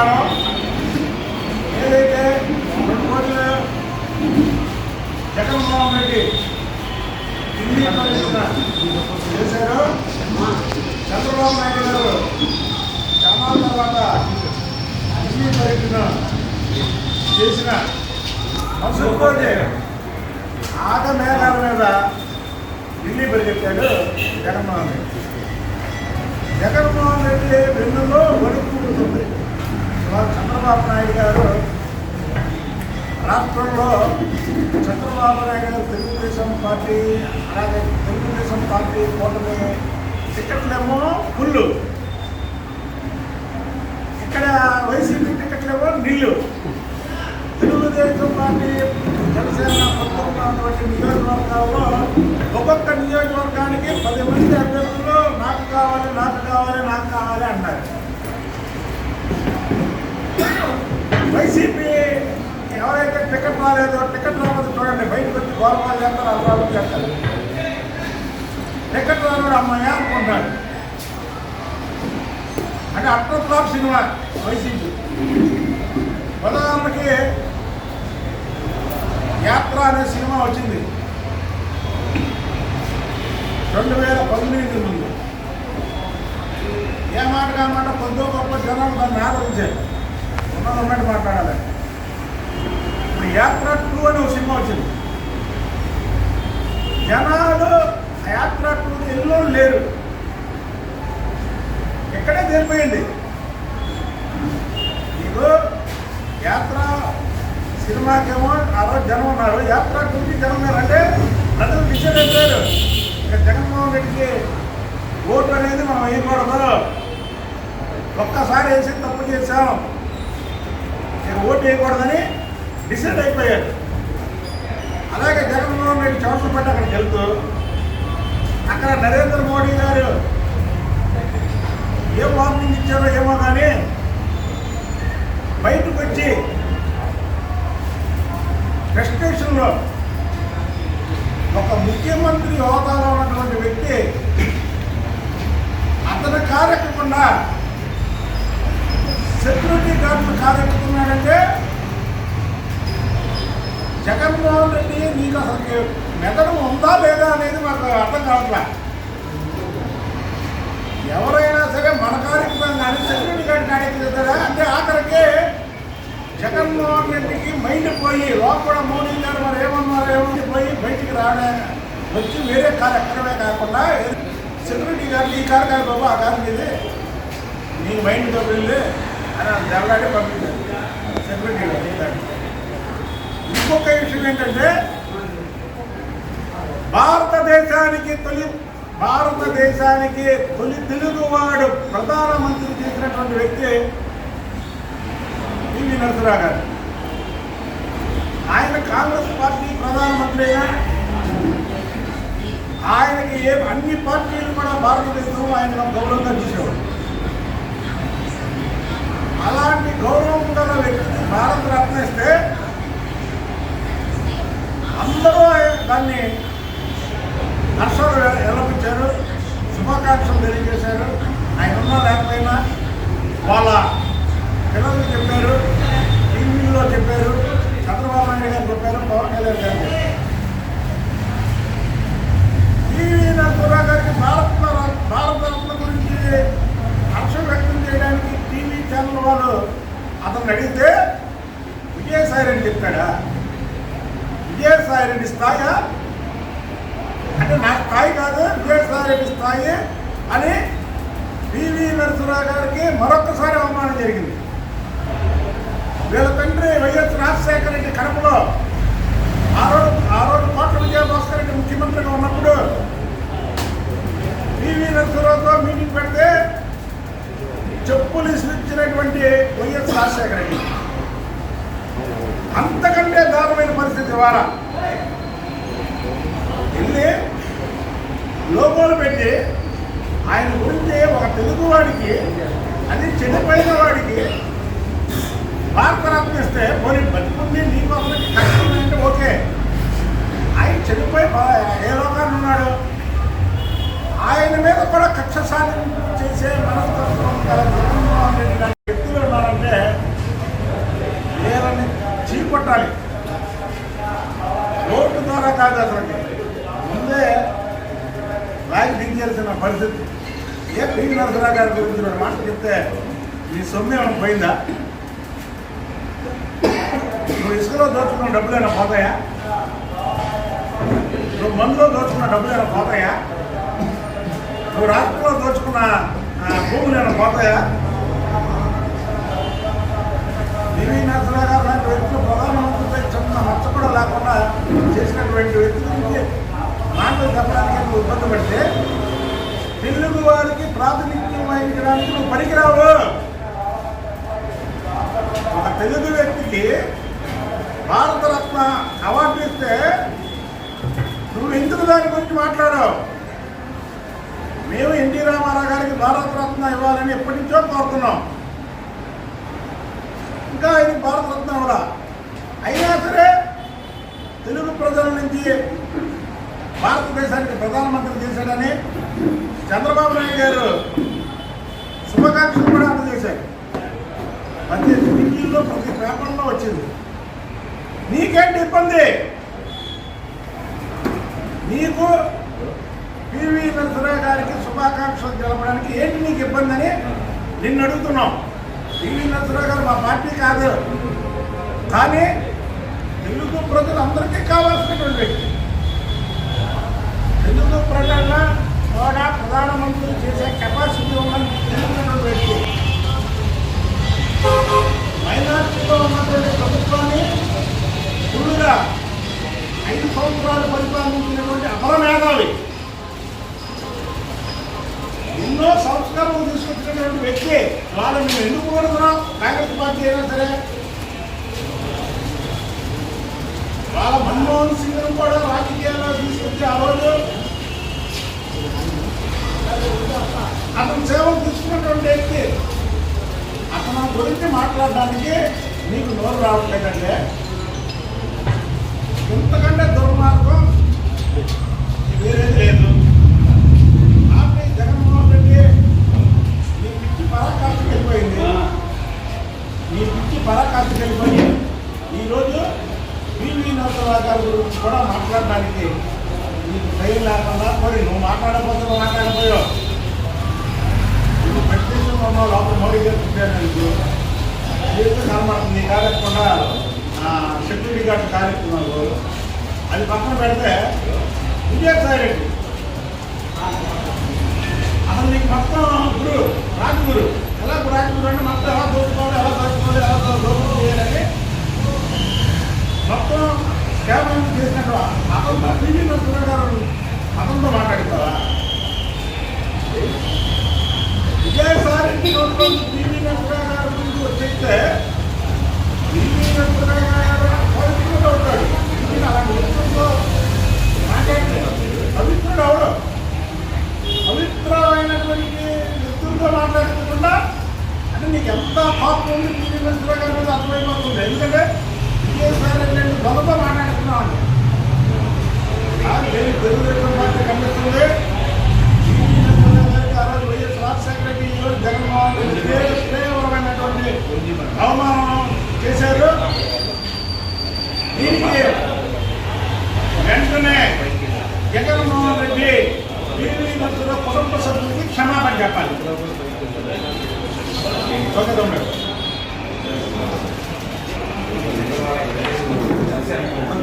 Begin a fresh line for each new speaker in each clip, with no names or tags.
ప్రకారం ఏదైతే రెండు కోట్ల జగన్మోహన్ రెడ్డి ఢిల్లీ పర్యటన చేశారు చంద్రబాబు నాయుడు గారు చాలా తర్వాత ఢిల్లీ పర్యటన చేసిన మరుసటి ఆట మేఘాల మీద ఢిల్లీ పరిగెత్తాడు జగన్మోహన్ రెడ్డి. జగన్మోహన్ రెడ్డి వెన్నులో వణుకుంటుంది ఇవాళ చంద్రబాబు నాయుడు గారు రాష్ట్రంలో చంద్రబాబు నాయుడు గారు తెలుగుదేశం పార్టీ అలాగే తెలుగుదేశం పార్టీ కూటమి టికెట్లేమో ఫుల్లు ఇక్కడ వైసీపీ టికెట్లేమో నిల్లు. తెలుగుదేశం పార్టీ జనసేన పట్టుకున్నటువంటి నియోజకవర్గాల్లో ఒక్కొక్క నియోజకవర్గానికి పది మంది అభ్యర్థులు నాకు కావాలి నాకు కావాలి నాకు కావాలి అంటారు వైసీపీ ఎవరైతే టికెట్ టికెట్ రాకపోతే చూడండి. బయటకు వచ్చి గోరమాలు చేస్తారు అభివృద్ధి చేస్తారు. టికెట్ రాను అమ్మాయి అనుకుంటాడు. అంటే అట్ల ఫ్లాప్ సినిమా వైసీపీ. ఉదాహరణకి యాత్ర అనే సినిమా వచ్చింది. రెండు వేల పంతొమ్మిది ముందు. ఏ మాట కామాట కొద్దో గొప్ప జనాలు దాన్ని ఆదరించారు. ఉన్నది ఉన్నట్టు మాట్లాడాలి. యాత్ర టూ అని ఒక సినిమా వచ్చింది. జనాలు యాత్ర టూ ఎల్లో లేరు. ఎక్కడే తెలిపోయింది. ఇదో యాత్ర సినిమాకేమో ఆ రోజు జనం ఉన్నారు. యాత్ర టూకి జనం ఉన్నారు అంటే ప్రజలు డిసైడ్ అయిపోయారు ఇక జగన్మోహన్ రెడ్డికి ఓటు అనేది మనం వేయకూడదు. ఒక్కసారి వేసి తప్పు చేశాం. ఇక ఓటు వేయకూడదని డిసైడ్ అయిపోయారు. అలాగే జగన్మోహన్ రెడ్డి చవస పట్టి అక్కడికి వెళ్తూ అక్కడ నరేంద్ర మోడీ గారు ఏ వార్నింగ్ ఇచ్చారో ఏమో కానీ బయటకు వచ్చి ప్రెస్టేషన్లో ఒక ముఖ్యమంత్రి హోదాలో ఉన్నటువంటి వ్యక్తి అతను కారెక్కకుండా సెక్యూరిటీ గార్డులు కారెక్కుతున్నాడంటే జగన్మోహన్ రెడ్డి నీకు అసలు మెదడు ఉందా లేదా అనేది మాకు అర్థం కావట్లా. ఎవరైనా సరే మన కార్యక్రమం కానీ సెక్యూరిటీ గారి కార్యక్రమం అంటే ఆఖరికి జగన్మోహన్ రెడ్డికి మైండ్ పోయి లోపల మోడీ గారు మరి ఏమన్నారు ఏమని పోయి బయటికి రావడం వచ్చి వేరే కారు ఎక్కడమే కాకుండా సెక్యూరిటీ గారు ఈ కారు కాదు బాబు ఆ కారు మీది. నీకు మైండ్తో వెళ్ళి అని దెబ్బలాడి పంపించారు సెక్యూరిటీ గారు ఇంకొక విషయం ఏంటంటే భారతదేశానికి తొలి భారతదేశానికి తొలి తెలుగువాడు ప్రధానమంత్రి చేసినటువంటి వ్యక్తి పివి నరసరావు గారు. ఆయన కాంగ్రెస్ పార్టీ ప్రధానమంత్రి అయినా ఆయనకి ఏ అన్ని పార్టీలు కూడా భారతదేశంలో ఆయన గౌరవంగా చూసేవాడు అలాంటి గౌరవం గల వ్యక్తికి భారత రత్న ఇస్తే అందరూ దాన్ని హర్షాలు ఎలపించారు శుభాకాంక్షలు తెలియజేశారు. ఆయన ఉన్నా లేకపోయినా వాళ్ళ పిల్లలు చెప్పారు. టీవీలో చెప్పారు. చంద్రబాబు నాయుడు గారు చెప్పారు. పవన్ కళ్యాణ్ గారు టీవీ నరసరావు గారికి భారత భారతరత్న గురించి హర్షం వ్యక్తం చేయడానికి టీవీ ఛానల్ వాళ్ళు అతను అడిగితే విజయసాయి రెడ్డి చెప్పాడా? రెడ్డి స్థాయి అంటే నా స్థాయి కాదు విజయసాయి రెడ్డి స్థాయి అని పివి నరసింహరావు గారికి మరొకసారి అవమానం జరిగింది. వీళ్ళ తండ్రి వైఎస్ రాజశేఖర రెడ్డి కడపలో ఆ రోజు ఆ రోజు కోట్ల విజయభాస్కర్ రెడ్డి ముఖ్యమంత్రిగా ఉన్నప్పుడు పివి నరసింహరావుతో మీటింగ్ పెడితే చెప్పులు ఇచ్చినటువంటి వైఎస్ రాజశేఖర రెడ్డి. అంతకంటే దారుణమైన పరిస్థితి ద్వారా వెళ్ళి లోపల పెట్టి ఆయన గురించి ఒక తెలుగు వాడికి అది చెడిపోయిన వాడికి భారతరత్న ఇస్తే పోనీ బతుకుంది నీకు అసలు కష్టం అంటే ఓకే. ఆయన చెడిపోయి ఏ లోకాన్ని ఉన్నాడు? ఆయన మీద కూడా కక్ష సాధన చేసే మనస్తత్వం గల జగన్మోహన్ రెడ్డి లాంటి వ్యక్తులు ఉన్నారంటే వీళ్ళని చీకొట్టాలి. రోడ్డు ద్వారా కాదు అసలు ముందే లాగి దిగజేసిన పరిస్థితి. ఏ పివి నరసరావు గారి గురించి మాటలు చెప్తే నీ సొమ్ము ఏమైనా పోయిందా? నువ్వు ఇసుకలో దోచుకున్న డబ్బులు అయినా పోతాయా? నువ్వు మందులో దోచుకున్న డబ్బులు అయినా పోతాయా? నువ్వు రాష్ట్రంలో దోచుకున్న భూములు ఏమైనా పోతాయా? పివి నరసరావు గారు లాంటి వ్యక్తులు ప్రధానం నువ్వు ఇబ్బంది పడితే తెలుగు వారికి ప్రాతినిధ్యం వహించడానికి నువ్వు పనికిరావు. ఒక తెలుగు వ్యక్తికి భారతరత్న అవార్డు ఇస్తే నువ్వు ఎందుకు దాని గురించి మాట్లాడావు? మేము ఎన్టీ రామారావు గారికి భారతరత్న ఇవ్వాలని ఎప్పటి నుంచో కోరుతున్నాం ఇంకా ఇది భారతరత్న కూడా. అయినా సరే తెలుగు ప్రజల నుంచి భారతదేశానికి ప్రధానమంత్రి చేశాడని చంద్రబాబు నాయుడు గారు శుభాకాంక్షలు కూడా అందజేశారు. ప్రతి టీవీలో ప్రతి పేపర్లో వచ్చింది. నీకేంటి ఇబ్బంది? నీకు పివి నరసరావు గారికి శుభాకాంక్షలు తెలపడానికి ఏంటి నీకు ఇబ్బంది అని నిన్ను అడుగుతున్నాం. పివి నరసరావు గారు మా పార్టీ కాదు. కానీ తెలుగు ప్రజలందరికీ కావాల్సినటువంటి వ్యక్తి. తెలుగు ప్రజల్లో కూడా ప్రధానమంత్రి చేసే కెపాసిటీ ఉన్నది తెలుగునటువంటి వ్యక్తి మైనార్టీలో ఉన్నటువంటి ప్రభుత్వాన్ని ఫుల్గా ఐదు సంవత్సరాలు పరిపాలించినటువంటి అమర మేధావి. ఎన్నో సంస్కరణలు తీసుకొచ్చినటువంటి వ్యక్తి. వాళ్ళని మేము ఎందుకు కోరుతున్నాం కాంగ్రెస్ పార్టీ అయినా సరే వాళ్ళ మన్మోహన్ సింగ్ కూడా రాజకీయాల్లో తీసుకొచ్చి ఆ రోజు అతను సేవలు తీసుకున్నటువంటి వ్యక్తి. అతను గురించి మాట్లాడడానికి నీకు నోరు రావట్లేదంటే. ఇంతకంటే దుర్మార్గం వేరేది లేదు ఆపై జగన్మోహన్ రెడ్డి నీ పిచ్చి పరాకాష్ఠకి వెళ్ళిపోయింది నీ పిచ్చి పరాకాష్ఠకి వెళ్ళిపోయి ఈరోజు పివి నరసరావు గారి గురించి కూడా మాట్లాడడానికి నీకు ధైర్యం లేకుండా మరి నువ్వు మాట్లాడకపోతే నువ్వు మాట్లాడకపోయావు నువ్వు ప్రశ్నిస్తున్న ఉన్నావు లోపల మోడీ గారు చెప్పాను నీకు చేస్తే కనబడుతుంది కాలేకుండా సెక్యూరిటీ గార్డ్ కాలేస్తున్నావు అది పక్కన పెడితే విజయసాయి రెడ్డి అసలు నీకు మొత్తం గురు? రాజగురు. ఎలా రాజగురు అంటే మొత్తం ఎలా దోచుకోవాలి ఎలా దోచుకోవాలి ఎలా దోచుకోవాలి చేయాలని మొత్తం కేవలం చేసినట్టు అతను టీవీ నడుస్తున్న అతనితో మాట్లాడతావా విజయసారి రెడ్డి టీవీ నడుస్తున్న గారి గురించి వచ్చేస్తే టీవీ నడుస్తున్న గారు పవిత్రుడు అలాంటి వ్యక్తులతో మాట్లాడలేదు పవిత్రుడు అవడు పవిత్రమైనటువంటి వ్యక్తులతో మాట్లాడకుండా అంటే నీకు ఎంత పాపం ఉంది టీవీ నడుస్తున్న గారి మీద అర్థమైపోతుంది ఎందుకంటే విజయసాయి రెడ్డి అంటే దొంగతో మాట్లాడుతున్నావు అండి నేను తెలుగుదేశం పార్టీ కనిపిస్తుంది టీవీ నడుస్తున్న గారికి ఆ రోజు వైఎస్ రాజశేఖర రెడ్డి ఈ రోజు జగన్మోహన్ రెడ్డి తీవ్ర- తీవ్రమైనటువంటి అవమానం చేశారు దీనికి వెంటనే జగన్మోహన్ రెడ్డి టీవీ నడుస్తున్న కుటుంబ సభ్యులకి క్షమాపణ చెప్పాలి.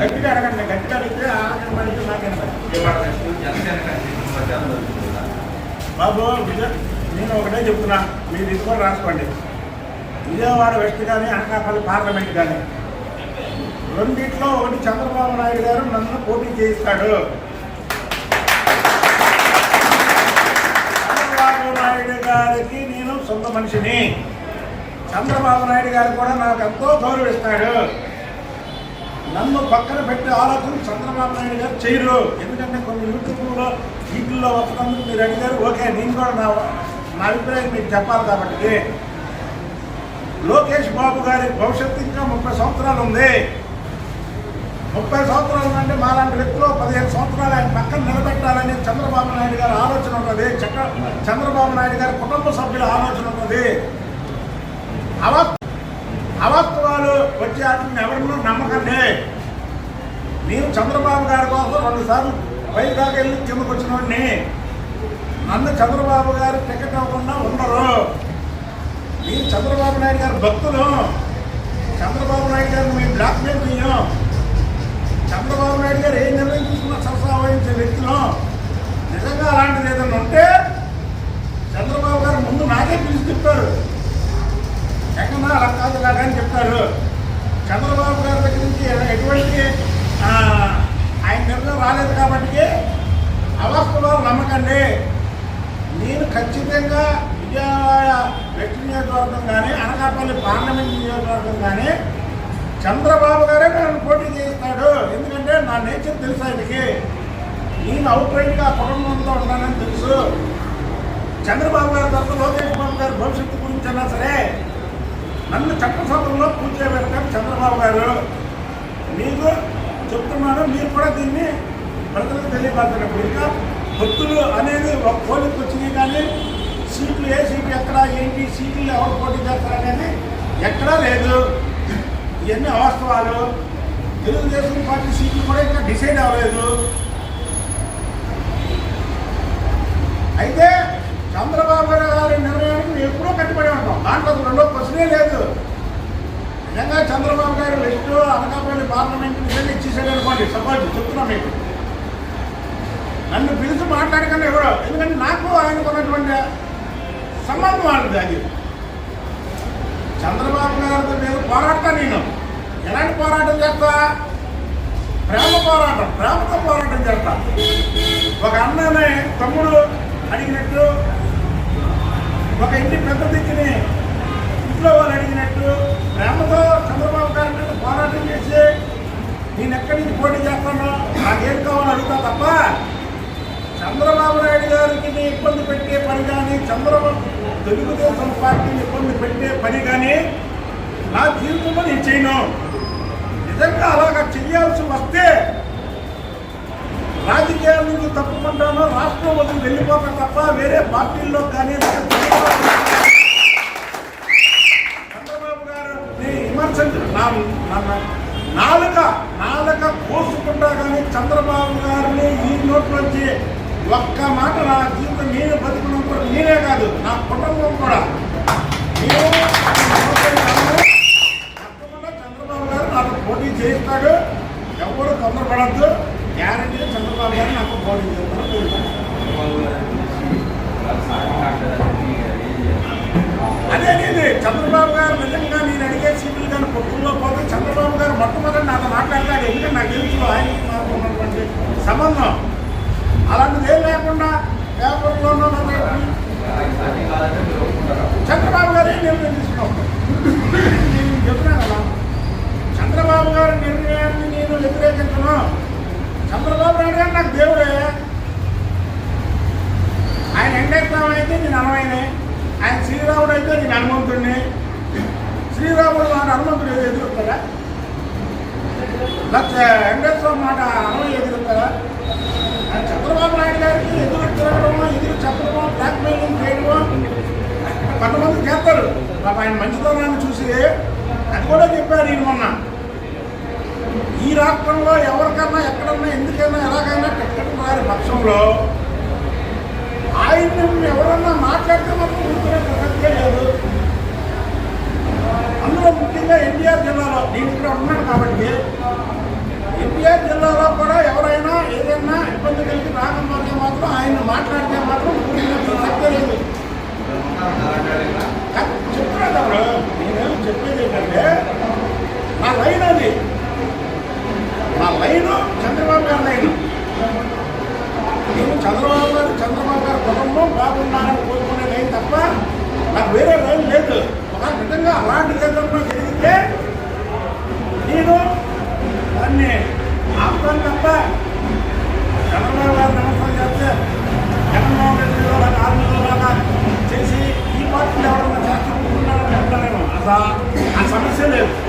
గట్టిగా అడగండి గట్టిగా అడిగితే ఆరోగ్యం పడితే నాకేం బాబు విజయ నేను ఒకటే చెప్తున్నా మీరు ఇది కూడా రాసుకోండి. విజయవాడ వెస్ట్ కానీ అనకాపల్లి పార్లమెంట్ కానీ రెండిట్లో ఒకటి చంద్రబాబు నాయుడు గారు నన్ను పోటీ చేయిస్తాడు. చంద్రబాబు నాయుడు గారికి నేను సొంత మనిషిని. చంద్రబాబు నాయుడు గారు కూడా నాకు ఎంతో గౌరవిస్తాడు. నన్ను పక్కన పెట్టే ఆలోచన చంద్రబాబు నాయుడు గారు చేయరు. ఎందుకంటే కొన్ని యూట్యూబ్లో వీటిల్లో వస్తున్నందుకు మీరు అడిగారు. ఓకే నేను కూడా నా నా అభిప్రాయం మీకు చెప్పాలి కాబట్టి. లోకేష్ బాబు గారి భవిష్యత్తు ఇంకా ముప్పై సంవత్సరాలు ఉంది. ముప్పై సంవత్సరాలు అంటే మాలాంటి వ్యక్తులు పదిహేను సంవత్సరాలు ఆయన పక్కన నిలబెట్టాలని చంద్రబాబు నాయుడు గారి ఆలోచన ఉన్నది. చక్ర చంద్రబాబు నాయుడు గారి కుటుంబ సభ్యుల ఆలోచన ఉన్నది. అవత్ అవత్వాలు వచ్చే వాటిని ఎవరినూ నమ్మకండి. నేను చంద్రబాబు గారి కోసం రెండు సార్లు పైకి వెళ్ళి కిందకు వచ్చినవాడిని. నన్ను చంద్రబాబు గారు టికెట్ అవ్వకుండా ఉండరు. నాయుడు గారు భక్తులు. చంద్రబాబు నాయుడు గారిని మేము బ్లాక్మెయిల్ చేయం చంద్రబాబు నాయుడు గారు ఏ నిర్ణయం తీసుకున్నా సరసా వహించే వ్యక్తులు నిజంగా అలాంటిది ఏదైనా ఉంటే చంద్రబాబు గారు ముందు నాకే పిలిచి చెప్తారు ఎక్కడా అలా కాదు అని చెప్తారు. చంద్రబాబు గారి దగ్గర నుంచి ఎటువంటి ఆయన నిర్ణయం రాలేదు కాబట్టి అవస్థలో నమ్మకండి. నేను ఖచ్చితంగా విజయవాడ వెస్ట్ నియోజకవర్గం కానీ అనకాపల్లి పార్లమెంట్ నియోజకవర్గం కానీ చంద్రబాబు గారే నన్ను పోటీ చేస్తాడు ఎందుకంటే నా నేచర్ తెలుసు ఆయనకి? నేను అవుట్ రైట్గా కుటుంబంతో ఉన్నానని తెలుసు. చంద్రబాబు గారి తరఫున లోకేష్ బాబు గారి భవిష్యత్తు గురించి అన్నా సరే నన్ను చట్టసభలో కూర్చోబెడతారు చంద్రబాబు గారు. మీకు చెప్తున్నాను మీరు కూడా దీన్ని ప్రజలకు తెలియపరచినప్పుడు ఇంకా భక్తులు అనేది ఒక పోలికి వచ్చినాయి కానీ సీట్లు ఏ సీట్లు ఎక్కడ ఏంటి సీట్లు ఎవరు పోటీ చేస్తారనేది ఎక్కడా లేదు. ఇవన్నీ అవాస్తవాలు. తెలుగుదేశం పార్టీ సీట్లు కూడా ఇంకా డిసైడ్ అవ్వలేదు. అయితే చంద్రబాబు గారి నిర్ణయానికి మేము ఎప్పుడూ కట్టుబడి ఉంటాం దాంట్లో రెండో ప్రశ్నే లేదు. నిజంగా చంద్రబాబు గారు వెస్ట్ అనకాపల్లి పార్లమెంట్ నిజంగా ఇచ్చేసాడు అనుకోండి సపోజ్ చెప్తున్నా మీకు. నన్ను పిలిచి మాట్లాడకుండా ఎవరో. ఎందుకంటే నాకు ఆయనకున్నటువంటి సంబంధం వాళ్ళది అది. చంద్రబాబు గారి మీద పోరాడతా నేను. ఎలాంటి పోరాటం చేస్తా? ప్రేమ పోరాటం ప్రేమతో పోరాటం చేస్తా. ఒక అన్ననే తమ్ముడు అడిగినట్టు ఒక ఇంటి పెద్ద దిక్కుని ఇంట్లో వాళ్ళు అడిగినట్టు ప్రేమతో చంద్రబాబు గారి మీద పోరాటం చేసి నేను ఎక్కడి నుంచి పోటీ చేస్తానో నాకేం కావాలో అడుగుతా తప్ప చంద్రబాబు నాయుడు గారికి ఇబ్బంది పెట్టే పని కానీ చంద్రబాబు తెలుగుదేశం పార్టీని ఇబ్బంది పెట్టే పని కానీ నా జీవితంలో నేను చేయను. నిజంగా అలాగా చేయాల్సి వస్తే రాజకీయాల నుంచి తప్పుకుంటానో రాష్ట్రం వదిలి వెళ్ళిపోక తప్ప వేరే పార్టీల్లో కానీ చంద్రబాబు గారు విమర్శించ నా నా- నాలుక నాలుక కోసుకుంటా కానీ చంద్రబాబు గారిని ఈ నోట్లోంచి ఒక్క మాట నా జీవితం నేను బతుకున్నాం కూడా నేనే కాదు నా కుటుంబం కూడా. చంద్రబాబు గారు నాకు పోటీ చేయిస్తాడు. ఎవరు తొందరపడద్దు. గ్యారంటీగా చంద్రబాబు గారు నాకు పోటీ చేస్తాను అదే. చంద్రబాబు గారు నిజంగా నేను అడిగే సీట్లు కానీ పొత్తుల్లో పోతే చంద్రబాబు గారు మొట్టమొదటి నాతో మాట్లాడతాడు ఎందుకంటే నాకు తెలుసు ఆయనకి నాకు ఉన్నటువంటి సంబంధం అలాంటిది ఏం లేకుండా పేపర్లోనో లేకపోతే చంద్రబాబు గారు ఏం నిర్ణయం తీసుకున్నాం నేను చెప్తున్నాను కదా చంద్రబాబు గారి నిర్ణయాన్ని నేను వ్యతిరేకించను చంద్రబాబు నాయుడు గారు నాకు దేవుడే. ఆయన వెంకటేశ్వరరావు అయితే నేను అనవైనే. ఆయన శ్రీరాముడు అయితే నేను హనుమంతుడిని. శ్రీరాముడు మాట హనుమంతుడు ఎదురుతారా లక్ష వెంకటేశ్వర మాట అనవై ఎదురుతారా ఆయన చంద్రబాబు నాయుడు గారికి ఎదురు తిరగడమో ఎదురు చెప్పడమో బ్లాక్మెయిలింగ్ చేయడమో కొంతమంది చేస్తారు. పాప ఆయన మంచితనాన్ని చూసి అది కూడా చెప్పారు నేను మొన్న. ఈ రాష్ట్రంలో ఎవరికన్నా ఎక్కడన్నా ఎందుకైనా ఎలాగైనా టిక్కెట్ రాని పక్షంలో ఆయన్ని ఎవరన్నా Anfang.